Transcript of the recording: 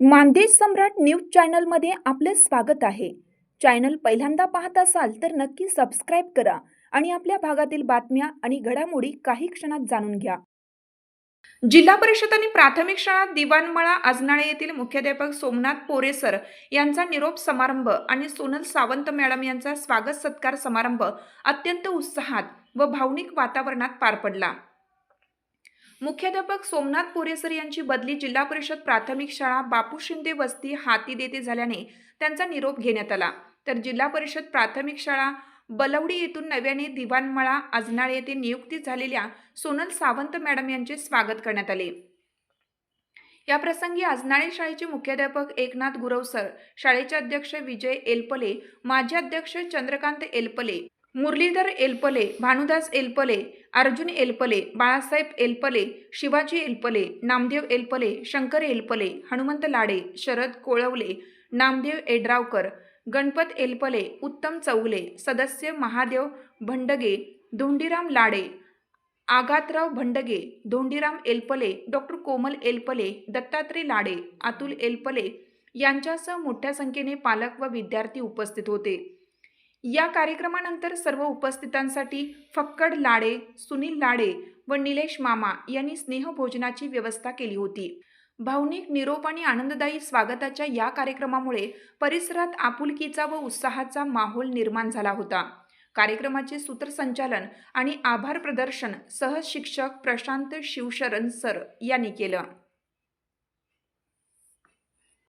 मानदेश सम्राट news चॅनलमध्ये आपलं स्वागत आहे. चॅनल पहिल्यांदा पाहत असाल तर नक्की सबस्क्राईब करा आणि आपल्या भागातील बातम्या आणि घडामोडी काही क्षणात जाणून घ्या. जिल्हा परिषद आणि प्राथमिक शाळा दिवाणमळा आजनाळे येथील मुख्याध्यापक सोमनाथ पोरेसर यांचा निरोप समारंभ आणि सोनल सावंत मॅडम यांचा स्वागत सत्कार समारंभ अत्यंत उत्साहात व भावनिक वातावरणात पार पडला. मुख्याध्यापक सोमनाथ पोरेसर यांची बदली जिल्हा परिषद प्राथमिक शाळा बापू शिंदे वस्ती हाती देते झाल्याने त्यांचा निरोप घेण्यात आला. तर जिल्हा परिषद प्राथमिक शाळा बलवडी येथून नव्याने दिवाणमळा अजनाळे येथे नियुक्ती झालेल्या सोनल सावंत मॅडम यांचे स्वागत करण्यात आले. या प्रसंगी आजनाळे शाळेचे मुख्याध्यापक एकनाथ गुरवसर शाळेचे अध्यक्ष विजय एलपले माजी अध्यक्ष चंद्रकांत एलपले मुरलीधर एलपले भानुदास एलपले अर्जुन एलपले बाळासाहेब एलपले शिवाजी एलपले नामदेव एलपले शंकर एलपले हनुमंत लाडे शरद कोळवले नामदेव एड्रावकर गणपत एलपले उत्तम चौगले सदस्य महादेव भंडगे धोंडीराम लाडे आगातराव भंडगे धोंडीराम एलपले डॉक्टर कोमल एलपले दत्तात्रय लाडे अतुल एलपले यांच्यासह मोठ्या संख्येने पालक व विद्यार्थी उपस्थित होते. या कार्यक्रमानंतर सर्व उपस्थितांसाठी फक्कड लाडे सुनील लाडे व निलेश मामा यांनी स्नेहभोजनाची व्यवस्था केली होती. भावनिक निरोप आणि आनंददायी स्वागताच्या या कार्यक्रमामुळे परिसरात आपुलकीचा व उत्साहाचा माहोल निर्माण झाला होता. कार्यक्रमाचे सूत्रसंचालन आणि आभार प्रदर्शन सहशिक्षक प्रशांत शिवशरण सर यांनी केलं.